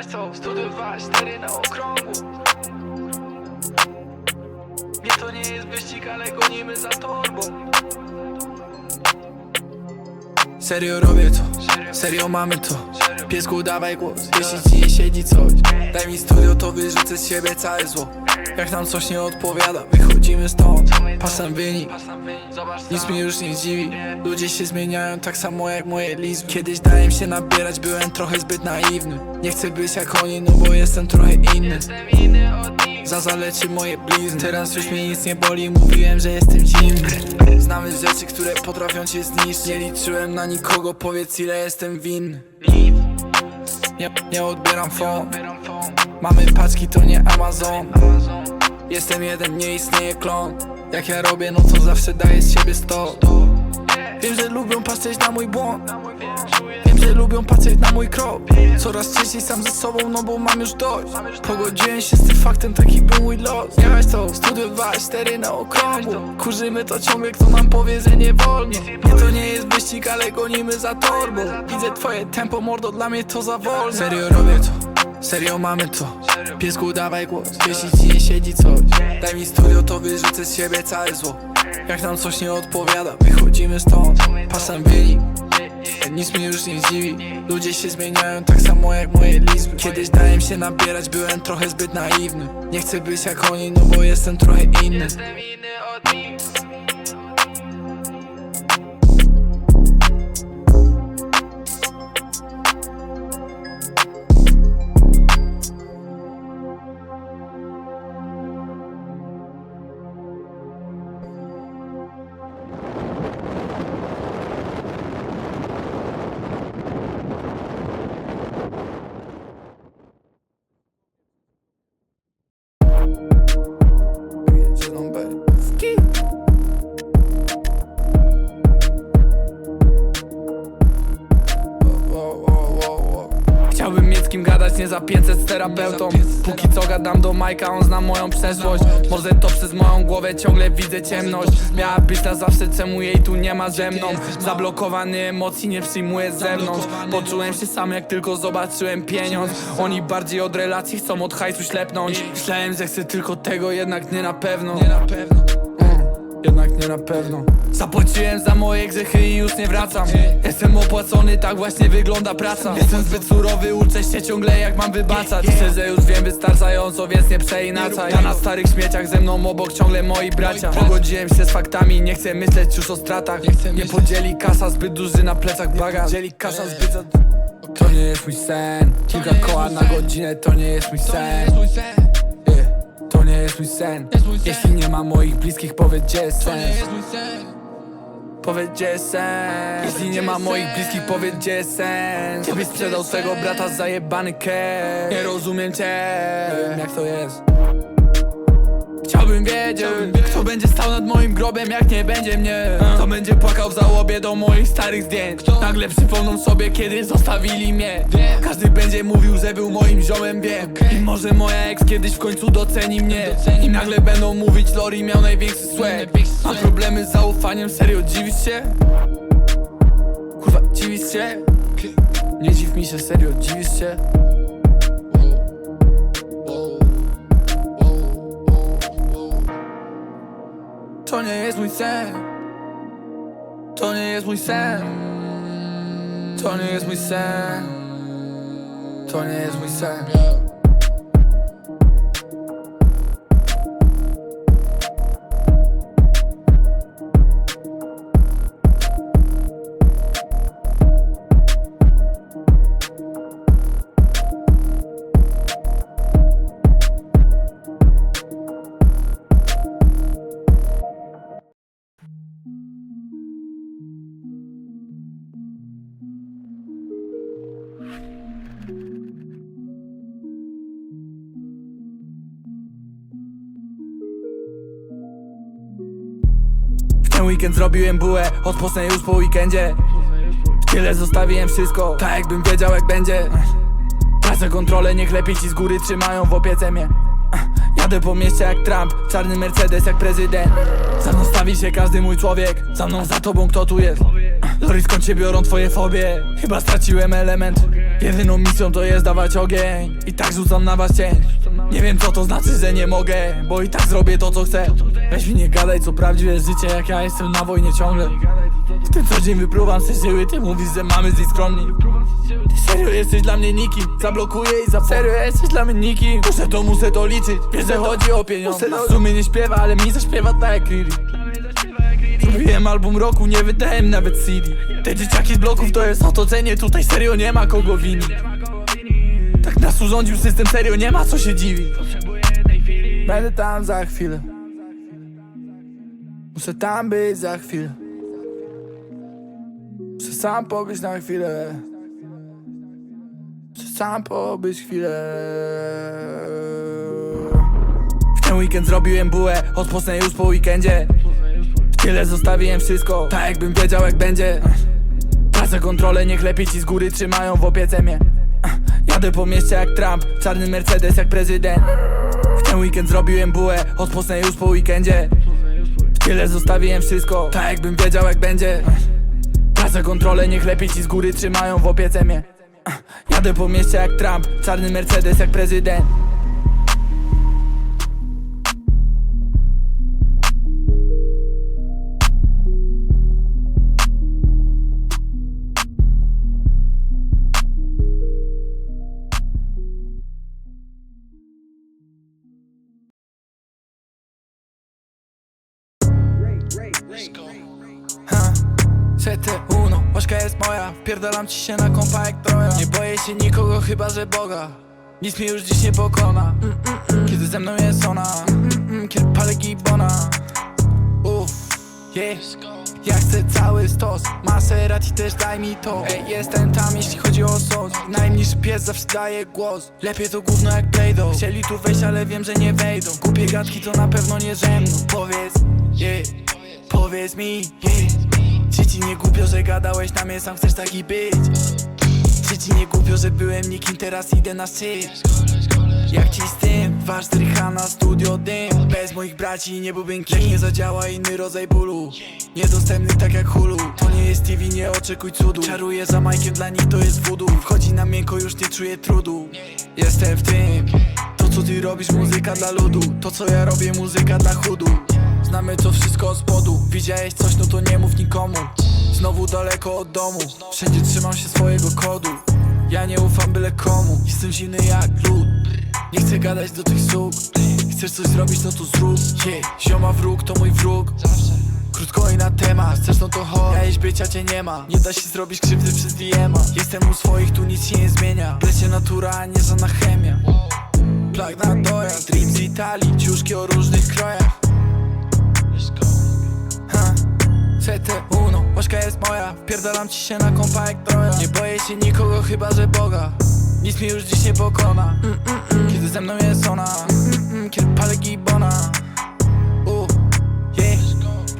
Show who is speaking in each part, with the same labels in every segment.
Speaker 1: Miałeś co? Studio 2, 4 na okrągło. Nie to nie jest wyścig, ale gonimy za torbą.
Speaker 2: Serio robię to, serio mamy to. Piesku dawaj głos, jeśli ci nie siedzi coś. Daj mi studio to wyrzucę z siebie całe zło. Jak nam coś nie odpowiada, wychodzimy stąd Pasem wynik, nic mnie już nie dziwi. Ludzie się zmieniają tak samo jak moje lizby. Kiedyś dałem się nabierać, byłem trochę zbyt naiwny. Nie chcę być jak oni, no bo jestem trochę inny. Za zaleci moje blizny. Teraz już mnie nic nie boli, mówiłem, że jestem zimny. Znamy rzeczy, które potrafią cię zniszczyć. Nie liczyłem na nikogo, powiedz ile jestem winny. Nie, nie odbieram phone. Mamy paczki, to nie Amazon. Jestem jeden, nie istnieje klon Jak ja robię, no to zawsze daję z siebie sto. Wiem, że lubią patrzeć na mój błąd.
Speaker 1: Wiem,
Speaker 2: że lubią patrzeć na mój krok. Coraz częściej sam ze sobą, no bo mam już dość. Pogodziłem się z tym faktem, taki był mój los. Miałeś to, studio 2, 4 na okrągło Kurzymy to ciągle, kto nam powie, że nie wolno. Nie, to nie jest wyścig, ale gonimy za torbą. Widzę twoje tempo, mordo, dla mnie to za wolno Serio robię to, serio mamy to. Piesku dawaj głos, jeśli ci nie siedzi coś Daj mi studio, to wyrzucę z siebie całe zło. Jak nam coś nie odpowiada, wychodzimy stąd. Pasem wynik nic mnie już nie dziwi. Ludzie się zmieniają tak samo jak moje lizby. Kiedyś dałem się nabierać, byłem trochę zbyt naiwny. Nie chcę być jak oni, no bo jestem trochę inny terapeutą. Póki co gadam do Majka, on zna moją przeszłość. Może to przez moją głowę ciągle widzę ciemność. Miała być na zawsze, czemu jej tu nie ma ze mną? Zablokowany emocji nie przyjmuję z zewnątrz. Poczułem się sam jak tylko zobaczyłem pieniądz. Oni bardziej od relacji chcą od hajsu ślepnąć. Myślałem, że chcę tylko tego, jednak nie na pewno Nie na pewno. Zapłaciłem za moje grzechy i już nie wracam. Jestem opłacony, tak właśnie wygląda praca. Jestem zbyt surowy, uczę się ciągle jak mam wybaczać że już wiem wystarczająco, więc nie przeinaczaj Ja na starych śmieciach ze mną obok ciągle moi bracia. Pogodziłem się z faktami, nie chcę myśleć już o stratach. Nie podzieli kasa zbyt duży na plecach bagaż. Podzieli kasa zbyt za... To nie jest mój sen. Kilka koła na godzinę, to nie jest mój sen mój sen. Jeśli nie ma moich bliskich, powiedz gdzie jest sens Powiedz gdzie jest sens Jeśli nie ma moich bliskich, powiedz gdzie jest sens Kiedyś sprzedał swego brata za jebany cash. Nie rozumiem cię. Nie wiem jak to jest. Chciałbym wiedzieć, kto będzie stał nad moim grobem, jak nie będzie mnie Kto będzie płakał w żałobie do moich starych zdjęć Nagle przypomną sobie, kiedy zostawili mnie Każdy będzie mówił, że był moim ziomem, wiem I może moja ex kiedyś w końcu doceni mnie I nagle będą mówić, Lori miał największy sweat Mam problemy z zaufaniem, serio dziwisz się? Kurwa, dziwisz się? Nie dziw mi się, serio, dziwisz się? To nie jest mój sen To nie jest mój sen To nie jest mój sen To weekend zrobiłem bułę Odpocznę już po weekendzie. Tyle zostawiłem wszystko Tak jakbym wiedział jak będzie. Pracę kontrolę, niech lepiej ci z góry trzymają w opiece mnie. Jadę po mieście jak Trump, czarny Mercedes jak prezydent. Za mną stawi się każdy mój człowiek Za mną, za tobą kto tu jest. Lori skąd cię biorą twoje fobie? Chyba straciłem element Jedyną misją to jest dawać ogień. I tak rzucam na was cień. Nie wiem co to znaczy, że nie mogę Bo i tak zrobię to co chcę. Weź mi nie gadaj co prawdziwe życie Jak ja jestem na wojnie ciągle. W tym co dzień wypluwam se żyły Ty mówisz, że mamy zjeść skromni. Ty serio jesteś dla mnie nikim Zablokuję i za Serio jesteś dla mnie nikim Muszę to, muszę to liczyć. Wiesz, że chodzi o pieniądze. W sumie nie śpiewa, ale mi zaśpiewa tak jak Riri Zrobiłem album roku, nie wydałem nawet CD Te dzieciaki z bloków to jest otoczenie Tutaj serio nie ma kogo wini. Tak nas urządził system, serio nie ma co się dziwić. Będę tam za chwilę. Muszę tam być za chwilę. Muszę sam pobyć na chwilę. Muszę sam pobyć chwilę. W ten weekend zrobiłem bułę Odpocznę już po weekendzie Tyle zostawiłem wszystko, tak jakbym wiedział jak będzie. Pracę kontrolę, niech lepiej ci z góry trzymają w opiece mnie. Jadę po mieście jak Trump, czarny Mercedes jak prezydent. W ten weekend zrobiłem bułę, odpocznę już po weekendzie. Tyle zostawiłem wszystko, tak jakbym wiedział jak będzie. Pracę kontrolę, niech lepiej ci z góry trzymają w opiece mnie. Jadę po mieście jak Trump, czarny Mercedes jak prezydent CT1, łażka jest moja Wpierdalam ci się na kompa jak troja. Nie boję się nikogo chyba, że Boga. Nic mnie już dziś nie pokona. Kiedy ze mną jest ona Kiedy palę gibona Uff, yeah. Ja chcę cały stos Maserati też daj mi to. Ej, jestem tam jeśli chodzi o sos Najmniejszy pies zawsze daje głos. Lepiej to gówno jak Play-Doh. Chcieli tu wejść, ale wiem, że nie wejdą. Kupię gadki, to na pewno nie ze mną. Powiedz, yeah Powiedz mi, Czy ci nie głupio, że gadałeś na mnie, sam chcesz taki być. Czy ci nie głupio, że byłem nikim, teraz idę na szczyt. Jak ci z tym? Wasz strycha na studio dym. Bez moich braci nie byłbym kim. Jak nie zadziała inny rodzaj bólu. Niedostępny tak jak hulu. To nie jest TV, nie oczekuj cudu. Czaruję za majkiem, dla nich to jest voodoo Wchodzi na miękko, już nie czuję trudu. Jestem w tym. To co ty robisz, muzyka dla ludu. To co ja robię, muzyka dla chudu Znamy to wszystko od spodu Widziałeś coś, no to nie mów nikomu. Znowu daleko od domu. Wszędzie trzymam się swojego kodu. Ja nie ufam byle komu. Jestem zimny jak lód. Nie chcę gadać do tych słów Chcesz coś zrobić, no to zrób. Yeah. Zioma wróg to mój wróg. Krótko i na temat, chcesz no to chodź. Ja bycia cię nie ma, nie da się zrobić krzywdy przez DM-a Jestem u swoich, tu nic się nie zmienia. Lecie natura, a nie żadna chemia Plag na dojazd, dream z Italii Ciuszki o różnych krojach CT1, łażka jest moja. Wpierdalam ci się na kompa jak troja Nie boję się nikogo chyba, że Boga. Nic mi już dziś nie pokona. Kiedy ze mną jest ona. Mm, Kiedy palę gibona U, yeah.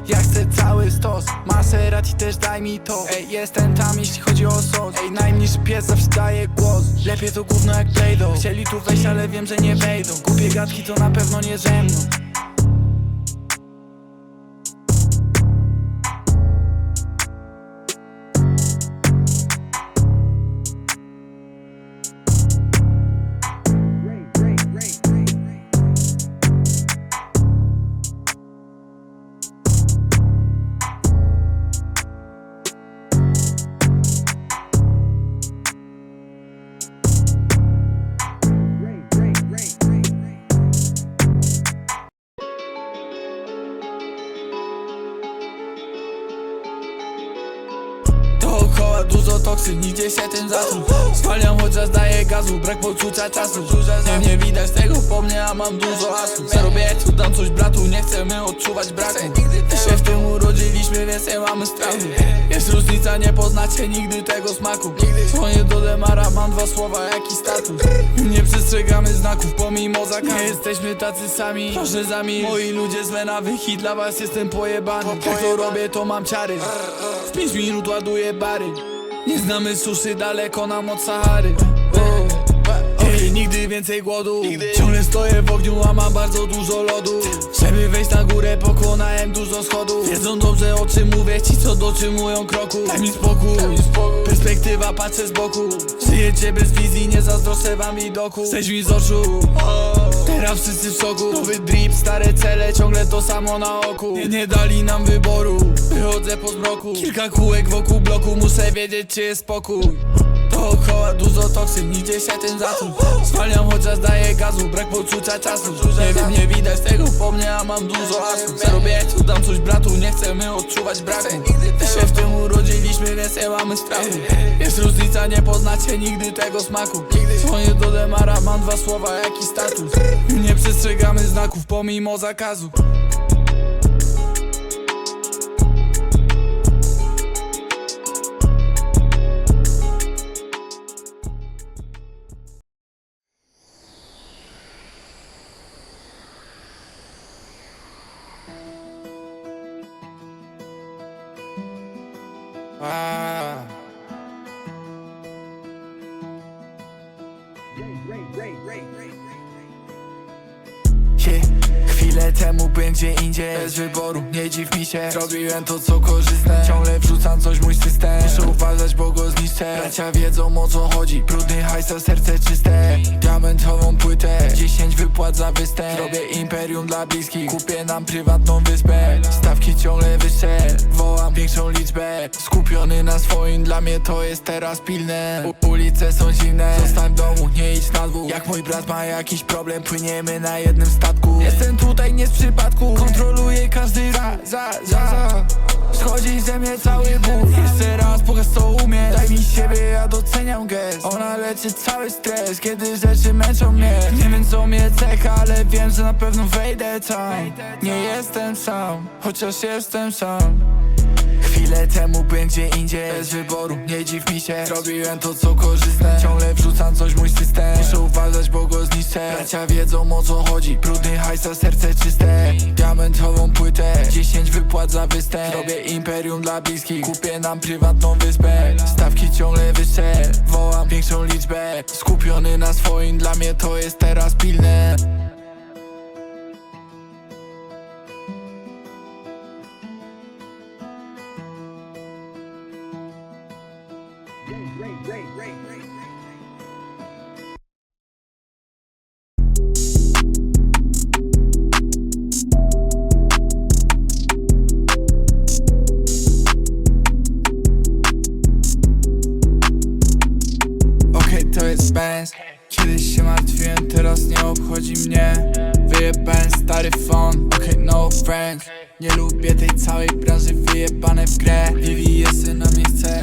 Speaker 2: Ja chcę cały stos. Maserati też daj mi to. Ej, jestem tam jeśli chodzi o sos. Ej, najmniejszy pies zawsze daje głos. Lepiej to gówno jak Play-Doh. Chcieli tu wejść, ale wiem, że nie wejdą. Kupię gadki, to na pewno nie ze mną dużo toksyn, nigdzie się tym zatruł Zwalniam chociaż daję gazu, brak poczucia czasu. Nie, nie widać tego po mnie, a mam dużo asu. Zarobię tu dam coś bratu, nie chcemy odczuwać braku. Się w tym urodziliśmy, więc nie mamy strachu. Jest różnica, nie poznacie nigdy tego smaku. Dzwonię do Demara, mam dwa słowa, jaki status? Nie przestrzegamy znaków, pomimo zakazu. Nie jesteśmy tacy sami, proszę za mi Moi ludzie z nawyk i dla was jestem pojebany. Jak to robię, to mam ciary. W pięć minut ładuję bary Nie znamy suszy daleko nam od Sahary. Ej, nigdy więcej głodu. Ciągle stoję w ogniu, a mam bardzo dużo lodu. Żeby wejść na górę pokonałem dużo schodów. Wiedzą dobrze o oczy mówię ci co dotrzymują kroku. Daj mi spokój, perspektywa patrzę z boku. Żyjecie bez wizji, nie zazdroszczę wam widoku Zejdź mi z oczu. Teraz wszyscy w szoku. Nowy drip, stare cele, ciągle to samo na oku. Nie, nie dali nam wyboru Kilka kółek wokół bloku Muszę wiedzieć czy jest spokój. Dookoła dużo toksyn, nigdzie się tym zatruł Zwalniam chociaż daję gazu, brak poczucia czasu. Nie wiem, nie widać tego po mnie, a mam dużo asu. Zarobię tu, dam coś bratu, nie chcemy odczuwać braku. My się w tym urodziliśmy, więc nie mamy strachu. Jest różnica, nie poznacie nigdy tego smaku. Dzwonię do Demara, mam dwa słowa, jaki status? Nie przestrzegamy znaków pomimo zakazu indziej Bez wyboru, nie dziw mi się. Zrobiłem to co korzystne. Ciągle wrzucam coś Bracia wiedzą o co chodzi. Brudny hajs, a serce czyste. Diamentową płytę. 10 wypłat za występ. Robię imperium dla bliskich. Kupię nam prywatną wyspę. Stawki ciągle wyższe. Wołam większą liczbę. Skupiony na swoim, dla mnie to jest teraz pilne. U Ulice są zimne. Zostań w domu, nie idź na dwóch Jak mój brat ma jakiś problem Płyniemy na jednym statku. Jestem tutaj nie z przypadku. Kontroluję każdy raz, za, za Schodzi ze mnie cały ból Jeszcze raz ja doceniam gest. Ona leczy cały stres Kiedy rzeczy męczą mnie. Nie wiem co mnie czeka, ale wiem, że na pewno wejdę tam. Nie jestem sam, chociaż jestem sam. Chwilę temu byłem gdzie indziej. Bez wyboru, nie dziw mi się. Zrobiłem to co korzystne. Ciągle wrzucam coś mój system. Muszę uważać, bo go zniszczę. Bracia wiedzą o co chodzi. Brudny hajs, a serce czyste. Diamentową płytę. 10 wypłat za występ. Robię imperium dla bliskich. Kupię nam prywatną wyspę. Stawki większą liczbę. Skupiony na swoim, dla mnie to jest teraz pilne Kiedyś się martwiłem, teraz nie obchodzi mnie. Wyjebałem stary phone, okej, no friends Nie lubię tej całej branży, wyjebane w grę. VVS-y na mnie chce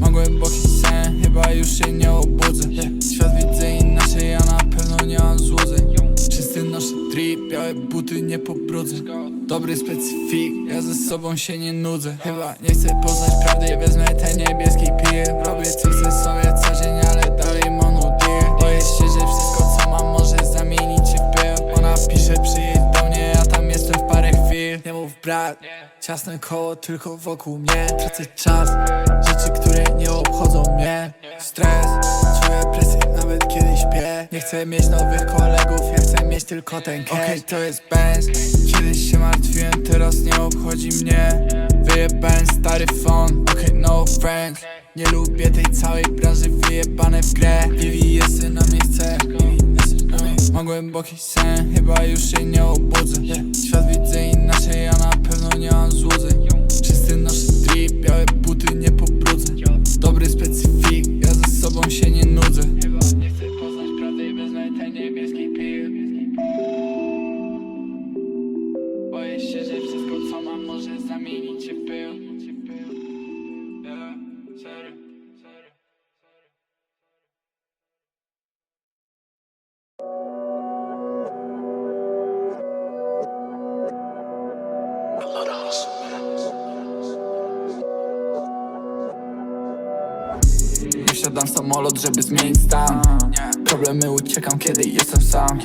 Speaker 2: Mam głęboki sen, chyba już się nie obudzę. Świat widzę inaczej, ja na pewno nie mam złudzeń. Czysty noszę drip, białe buty nie pobrudzę. Dobry specyfik, ja ze sobą się nie nudzę. Chyba nie chcę poznać prawdy, wezmę ten niebieski pil Robię co chcę ciasne koło tylko wokół mnie. Tracę czas, rzeczy, które nie obchodzą mnie. Stres, czuję presję nawet kiedy śpię. Nie chcę mieć nowych kolegów, ja chcę mieć tylko ten cash. Okej, to jest Benz. Kiedyś się martwiłem, teraz nie obchodzi mnie. Wyjebałem stary phone, okej, no friends Nie lubię tej całej branży, wyjebane w grę. VVS-y na mnie chce VVS-y na mnie- Mam głęboki sen, chyba już się nie obudzę. Świat widzę inaczej, ja na pewno nie mam złudzeń Czysty noszę drip, białe buty nie pobrudzę. Dobry specyfik, ja ze sobą się nie nudzę Wsiadam samolot, żeby zmienić stan. Problemy uciekam, kiedy jestem sam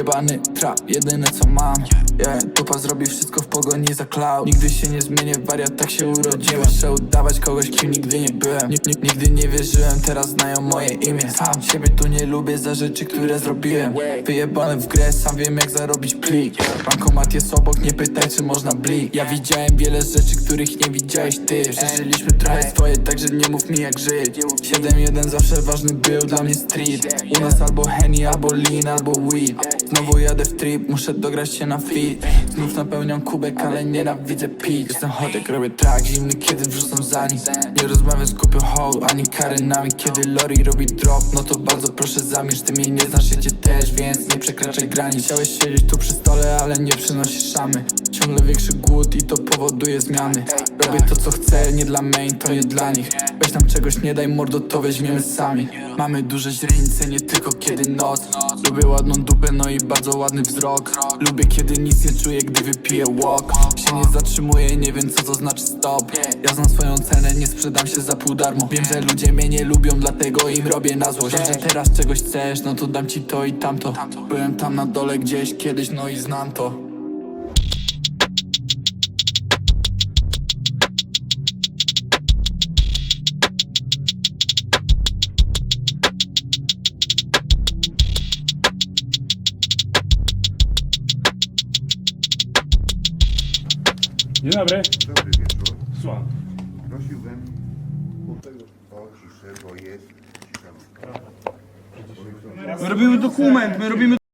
Speaker 2: Jebany trap, jedyne co mam. Yeah, Dupa zrobi wszystko w pogoni za cloud. Nigdy się nie zmienię, wariat tak się urodziłem. Muszę udawać kogoś, kim nigdy nie byłem. Nig- nig- Nigdy nie wierzyłem, teraz znają moje imię. Sam siebie tu nie lubię za rzeczy, które zrobiłem. Wyjebany w grę, sam wiem jak zarobić plik. Bankomat jest obok, nie pytaj czy można blik. Ja widziałem wiele rzeczy, których nie widziałeś ty. Przeżyliśmy trochę swoje, także nie mów mi jak żyć. 7-1 zawsze ważny był dla mnie street. U nas albo Henny, albo Lean, albo Weed Znowu jadę w trip, muszę dograć się na fit. Znów napełniam kubek, ale nienawidzę pić. Jestem chodek, robię track, zimny kiedy wrzucam za nim Nie rozmawiam z głupią hoł, ani karynami Kiedy Lori robi drop, no to bardzo proszę zamierz Ty mnie nie znasz, ja cię też, więc nie przekraczaj granic. Chciałeś siedzieć tu przy stole, ale nie przynosisz szamy. Ciągle większy głód i to powoduje zmiany. Robię to co chcę, nie dla main, to nie dla nich. Weź nam czegoś, nie daj mordo, to weźmiemy sami. Mamy duże źrenice, nie tylko kiedy noc. Lubię ładną dupę, no i bardzo ładny wzrok. Lubię kiedy nic nie czuję, gdy wypiję walk Się nie zatrzymuję, nie wiem co to znaczy stop. Ja znam swoją cenę, nie sprzedam się za pół darmo. Wiem, że ludzie mnie nie lubią, dlatego im robię na złość. Wiem, że teraz czegoś chcesz, no to dam ci to i tamto. Byłem tam na dole gdzieś kiedyś, no i znam to
Speaker 3: Dzień dobry.
Speaker 4: Dobry wieczór.
Speaker 3: Słucham.
Speaker 4: Prosiłbym o ciszę, bo jest cisza.
Speaker 3: My robimy dokument, my robimy